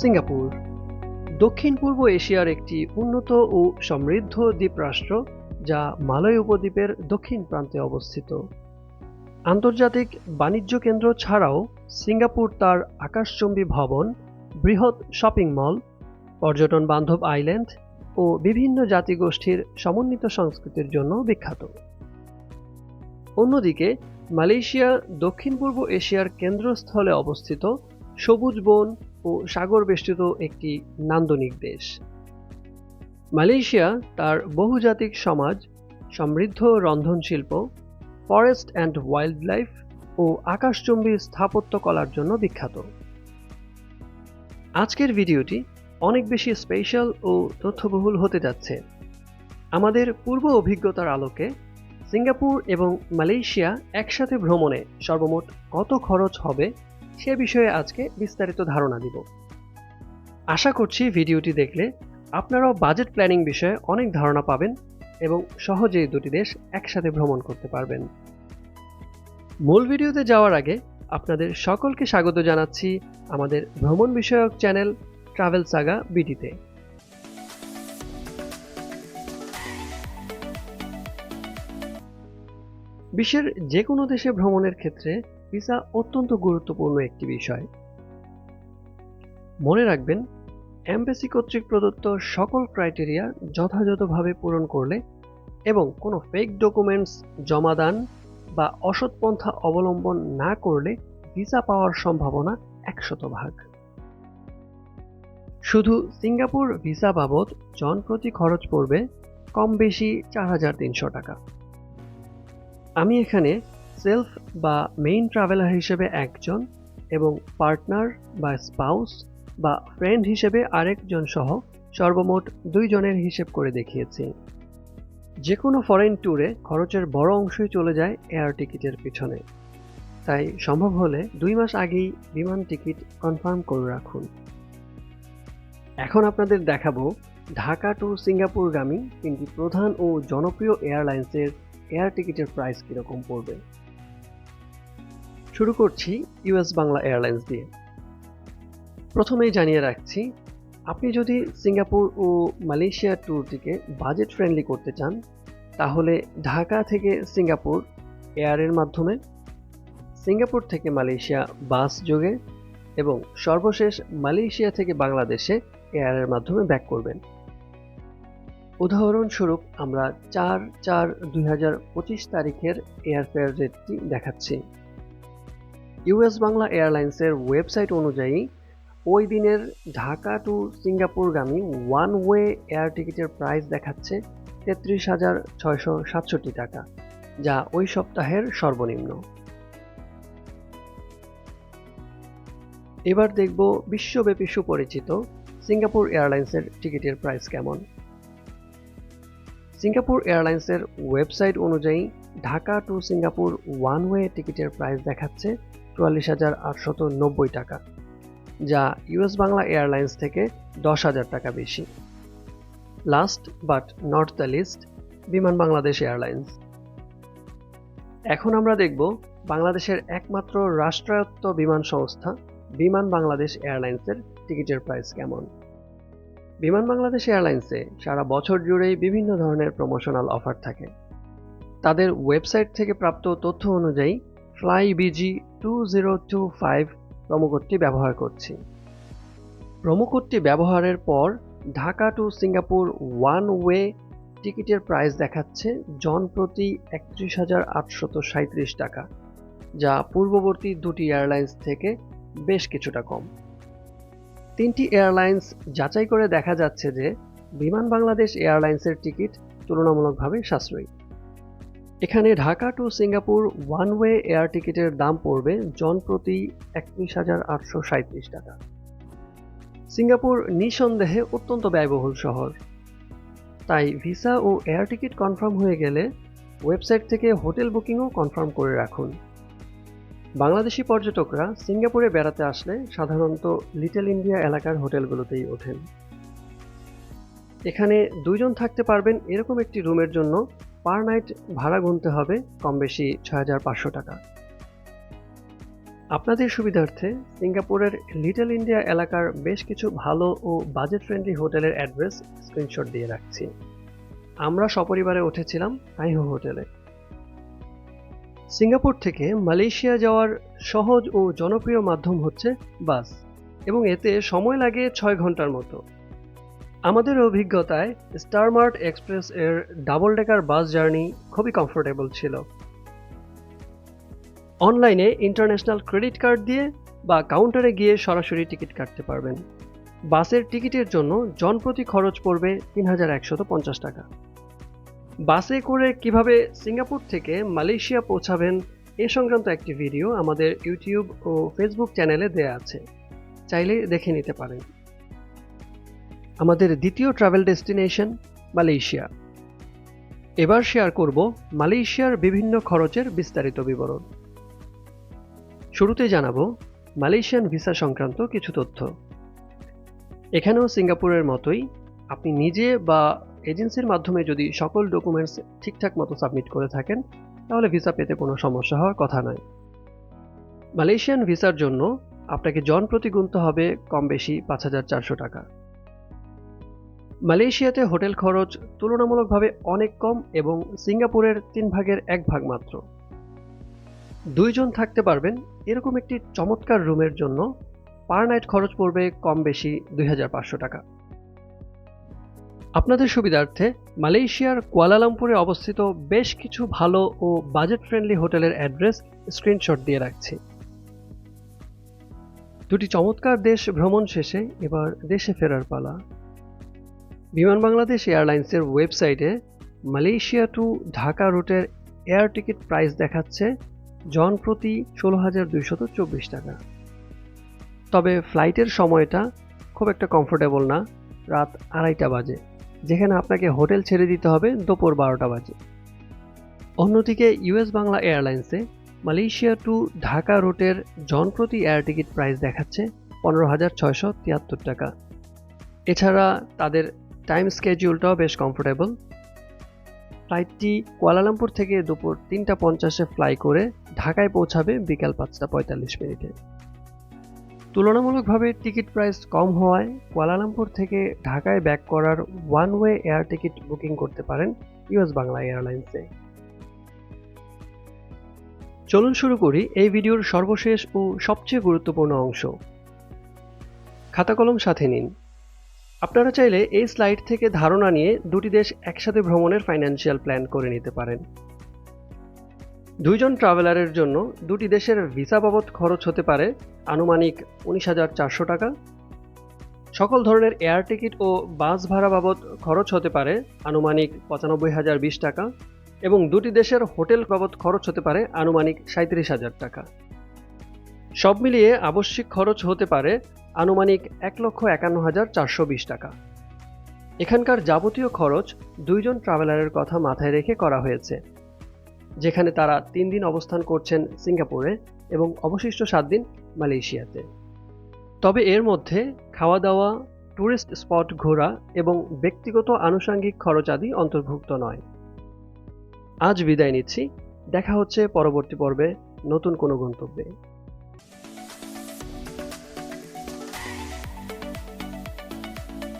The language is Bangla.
সিঙ্গাপুর। দক্ষিণ পূর্ব এশিয়ার একটি উন্নত ও সমৃদ্ধ দ্বীপরাষ্ট্র, যা মালয় উপদ্বীপের দক্ষিণ প্রান্তে অবস্থিত। আন্তর্জাতিক বাণিজ্য কেন্দ্র ছাড়াও সিঙ্গাপুর তার আকাশচুম্বী ভবন, বৃহৎ শপিং মল, পর্যটন বান্ধব আইল্যান্ড ও বিভিন্ন জাতিগোষ্ঠীর সমন্বিত সংস্কৃতির জন্য বিখ্যাত। অন্যদিকে, মালয়েশিয়া দক্ষিণ পূর্ব এশিয়ার কেন্দ্রস্থলে অবস্থিত সবুজ বন ও সাগর বেষ্টিত একটি নান্দনিক দেশ। মালয়েশিয়া তার বহুজাতিক সমাজ, সমৃদ্ধ রন্ধনশিল্প ফরেস্ট অ্যান্ড ওয়াইল্ড লাইফ ও আকাশচুম্বী স্থাপত্য কলার জন্য বিখ্যাত। আজকের ভিডিওটি অনেক বেশি স্পেশাল ও তথ্যবহুল হতে যাচ্ছে। আমাদের পূর্ব অভিজ্ঞতার আলোকে সিঙ্গাপুর এবং মালয়েশিয়া একসাথে ভ্রমণে সর্বমোট কত খরচ হবে সে বিষয়ে আজকে বিস্তারিত ধারণা দিব। আশা করছি ভিডিওটি দেখলে আপনারাও বাজেট প্ল্যানিং বিষয়ে অনেক ধারণা পাবেন এবং সহজেই দুটি দেশ একসাথে ভ্রমণ করতে পারবেন। মূল ভিডিওতে যাওয়ার আগে আপনাদের সকলকে স্বাগত জানাচ্ছি আমাদের ভ্রমণ বিষয়ক চ্যানেল ট্রাভেল সাগা বিডিতে বিশ্বের যে কোনো দেশে ভ্রমণের ক্ষেত্রে ভিসা অত্যন্ত গুরুত্বপূর্ণ একটি বিষয়। মনে রাখবেন, এমবেসি কর্তৃক প্রদত্ত সকল ক্রাইটেরিয়া যথাযথভাবে পূরণ করলে এবং কোনো ফেক ডকুমেন্টস জমাদান বা অসৎ পন্থা অবলম্বন না করলে ভিসা পাওয়ার সম্ভাবনা একশত ভাগ। শুধু সিঙ্গাপুর ভিসা বাবদ জন প্রতি খরচ পড়বে কম বেশি চার হাজার তিনশো টাকা। আমি এখানে সেলফ বা মেইন ট্রাভেলার হিসেবে একজন এবং পার্টনার বা স্পাউস বা ফ্রেন্ড হিসেবে আরেকজন সহ সর্বমোট দুইজনের হিসেব করে দেখিয়েছি। যে কোনো ফরেন ট্যুরে খরচের বড় অংশই চলে যায় এয়ার টিকিটের পিছনে। তাই সম্ভব হলে দুই মাস আগেই বিমান টিকিট কনফার্ম করে রাখুন। এখন আপনাদের দেখাবো ঢাকা টু সিঙ্গাপুরগামী তিনটি প্রধান ও জনপ্রিয় এয়ারলাইন্সের এয়ার টিকিটের প্রাইস কীরকম পড়বে। শুরু করছি ইউএস বাংলা এয়ারলাইন্স দিয়ে। প্রথমেই জানিয়ে রাখছি, আপনি যদি সিঙ্গাপুর ও মালয়েশিয়া ট্যুরটিকে বাজেট ফ্রেন্ডলি করতে চান, তাহলে ঢাকা থেকে সিঙ্গাপুর এয়ারের মাধ্যমে, সিঙ্গাপুর থেকে মালয়েশিয়া বাস যোগে এবং সর্বশেষ মালয়েশিয়া থেকে বাংলাদেশে এয়ারের মাধ্যমে ব্যাক করবেন। উদাহরণস্বরূপ আমরা চার চার দুই তারিখের এয়ারফেয়ার রেটটি দেখাচ্ছি। ইউএস বাংলা এয়ারলাইন্সের ওয়েবসাইট অনুযায়ী, ওই দিনের ঢাকা টু সিঙ্গাপুরগামী ওয়ান ওয়ে এয়ার টিকিটের প্রাইস দেখাচ্ছে তেত্রিশ হাজার ছয়শো সাতষট্টি টাকা, যা ওই সপ্তাহের সর্বনিম্ন। এবার দেখব বিশ্বব্যাপী সুপরিচিত সিঙ্গাপুর এয়ারলাইন্সের টিকিটের প্রাইস কেমন। সিঙ্গাপুর এয়ারলাইন্সের ওয়েবসাইট অনুযায়ী, Dhaka to Singapore one way টিকিটের প্রাইস দেখাচ্ছে চুয়াল্লিশ হাজার আটশত নব্বই টাকা, যা ইউএস বাংলা এয়ারলাইন্স থেকে দশ হাজার টাকা বেশি। Last but not the least Biman Bangladesh airlines. এখন আমরা দেখব বাংলাদেশের একমাত্র রাষ্ট্রায়ত্ত বিমান সংস্থা বিমান বাংলাদেশ এয়ারলাইন্সের টিকিটের প্রাইস কেমন। বিমান বাংলাদেশ এয়ারলাইন্সে সারা বছর জুড়েই বিভিন্ন ধরনের প্রমোশনাল অফার থাকে। তাদের ওয়েবসাইট থেকে প্রাপ্ত তথ্য অনুযায়ী fly BG two zero two five প্রোমোকোডটি ব্যবহার করছি। প্রোমোকোডটি ব্যবহারের পর Dhaka to Singapore one way টিকিটের প্রাইস দেখাচ্ছে জন প্রতি একত্রিশ হাজার আটশত সাঁত্রিশ টাকা, যা পূর্ববর্তী দুটি এয়ারলাইন্স থেকে বেশ কিছুটা কম। তিনটি এয়ারলাইন্স যাচাই করে দেখা যাচ্ছে যে বিমান বাংলাদেশ এয়ারলাইন্সের টিকিট তুলনামূলকভাবে সাশ্রয়ী। এখানে Dhaka to Singapore one way air টিকিটের দাম পড়বে জন প্রতি একত্রিশ হাজার আটশো সাঁত্রিশ টাকা। সিঙ্গাপুর নিঃসন্দেহে অত্যন্ত ব্যয়বহুল শহর। তাই ভিসা ও এয়ার টিকিট কনফার্ম হয়ে গেলে ওয়েবসাইট থেকে হোটেল বুকিংও কনফার্ম করে রাখুন। বাংলাদেশি পর্যটকরা সিঙ্গাপুরে বেড়াতে আসলে সাধারণত লিটল ইন্ডিয়া এলাকার হোটেলগুলোতেই ওঠেন। এখানে দুইজন থাকতে পারবেন এরকম একটি রুমের জন্য পার নাইট ভাড়া গুনতে হবে কম বেশি ছয় হাজার পাঁচশো টাকা। আপনাদের সুবিধার্থে সিঙ্গাপুরের লিটল ইন্ডিয়া এলাকার বেশ কিছু ভালো ও বাজেট ফ্রেন্ডলি হোটেলের অ্যাড্রেস স্ক্রিনশট দিয়ে রাখছি। আমরা সপরিবারে উঠেছিলাম আইহো হোটেলে। সিঙ্গাপুর থেকে মালয়েশিয়া যাওয়ার সহজ ও জনপ্রিয় মাধ্যম হচ্ছে বাস এবং এতে সময় লাগে ছয় ঘণ্টার মতো। আমাদের অভিজ্ঞতায় স্টারমার্ট এক্সপ্রেস এর ডাবল ডেকার বাস জার্নি খুবই কমফোর্টেবল ছিল। অনলাইনে ইন্টারন্যাশনাল ক্রেডিট কার্ড দিয়ে বা কাউন্টারে গিয়ে সরাসরি টিকিট কাটতে পারবেন। বাসের টিকিটের জন্য জনপ্রতি খরচ পড়বে তিন হাজার একশত পঞ্চাশ টাকা। বাসে করে কীভাবে সিঙ্গাপুর থেকে মালয়েশিয়া পৌঁছাবেন এ সংক্রান্ত একটি ভিডিও আমাদের ইউটিউব ও ফেসবুক চ্যানেলে দেয়া আছে। চাইলে দেখে নিতে পারেন। আমাদের দ্বিতীয় ট্রাভেল ডেস্টিনেশন মালয়েশিয়া। এবার শেয়ার করব মালয়েশিয়ার বিভিন্ন খরচের বিস্তারিত বিবরণ। শুরুতে জানাব মালয়েশিয়ান ভিসা সংক্রান্ত কিছু তথ্য। এখানেও সিঙ্গাপুরের মতোই আপনি নিজে বা এজেন্সির মাধ্যমে যদি সকল ডকুমেন্টস ঠিকঠাক মতো সাবমিট করে থাকেন, তাহলে ভিসা পেতে কোনো সমস্যা হওয়ার কথা নয়। মালয়েশিয়ান ভিসার জন্য আপনাকে জন প্রতি গুনতে হবে কম বেশি পাঁচ হাজার চারশো টাকা। মালয়েশিয়াতে হোটেল খরচ তুলনামূলকভাবে অনেক কম এবং সিঙ্গাপুরের তিন ভাগের এক ভাগ মাত্র। দুইজন থাকতে পারবেন এরকম একটি চমৎকার রুমের জন্য। পার নাইট খরচ পড়বে কম বেশি দুই হাজার পাঁচশো টাকা। আপনাদের সুবিধার্থে মালয়েশিয়ার কুয়ালালামপুরে অবস্থিত বেশ কিছু ভালো ও বাজেট ফ্রেন্ডলি হোটেলের অ্যাড্রেস স্ক্রিনশট দিয়ে রাখছি। দুটি চমৎকার দেশ ভ্রমণ শেষে এবার দেশে ফেরার পালা। বিমান বাংলাদেশ এয়ারলাইন্সের ওয়েবসাইটে মালয়েশিয়া টু ঢাকা রুটের এয়ার টিকিট প্রাইস দেখাচ্ছে জন প্রতি ষোলো হাজার দুইশত চব্বিশ টাকা। তবে ফ্লাইটের সময়টা খুব একটা কমফোর্টেবল না, রাত আড়াইটা বাজে, যেখানে আপনাকে হোটেল ছেড়ে দিতে হবে দুপুর বারোটা বাজে। অন্যদিকে ইউএস বাংলা এয়ারলাইন্সে মালয়েশিয়া টু ঢাকা রুটের জনপ্রতি এয়ার টিকিট প্রাইস দেখাচ্ছে পনেরো হাজার ছয়শো তিয়াত্তর টাকা। এছাড়া তাদের টাইম স্কেডিউলটাও বেশ কমফোর্টেবল ফ্লাইটটি কুয়ালালামপুর থেকে দুপুর তিনটা পঞ্চাশে ফ্লাই করে ঢাকায় পৌঁছাবে বিকাল পাঁচটা পঁয়তাল্লিশ মিনিটে। তুলনামূলকভাবে টিকিট প্রাইস কম হওয়ায় কুয়ালালামপুর থেকে ঢাকায় ব্যাক করার one way air ticket booking করতে পারেন ইউএস বাংলা এয়ারলাইন্সে। চলুন শুরু করি এই ভিডিওর সর্বশেষ ও সবচেয়ে গুরুত্বপূর্ণ অংশ। খাতা কলম সাথে নিন। আপনারা চাইলে এই স্লাইড থেকে ধারণা নিয়ে দুটি দেশ একসাথে ভ্রমণের ফাইন্যান্সিয়াল প্ল্যান করে নিতে পারেন। দুইজন ট্রাভেলারের জন্য দুটি দেশের ভিসা বাবদ খরচ হতে পারে আনুমানিক উনিশ হাজার চারশো টাকা। সকল ধরনের এয়ার টিকিট ও বাস ভাড়া বাবদ খরচ হতে পারে আনুমানিক পঁচানব্বই হাজার বিশ টাকা এবং দুটি দেশের হোটেল বাবদ খরচ হতে পারে আনুমানিক সাঁত্রিশ হাজার টাকা। সব মিলিয়ে আবশ্যিক খরচ হতে পারে আনুমানিক এক লক্ষ একান্ন হাজার চারশো বিশ টাকা। এখানকার যাবতীয় খরচ দুইজন ট্রাভেলারের কথা মাথায় রেখে করা হয়েছে, যেখানে তারা তিন দিন অবস্থান করছেন সিঙ্গাপুরে এবং অবশিষ্ট সাত দিন মালয়েশিয়াতে। তবে এর মধ্যে খাওয়া দাওয়া ট্যুরিস্ট স্পট ঘোরা এবং ব্যক্তিগত আনুষাঙ্গিক খরচ আদি অন্তর্ভুক্ত নয়। আজ বিদায় নিচ্ছি, দেখা হচ্ছে পরবর্তী পর্বে নতুন কোনো গন্তব্যে।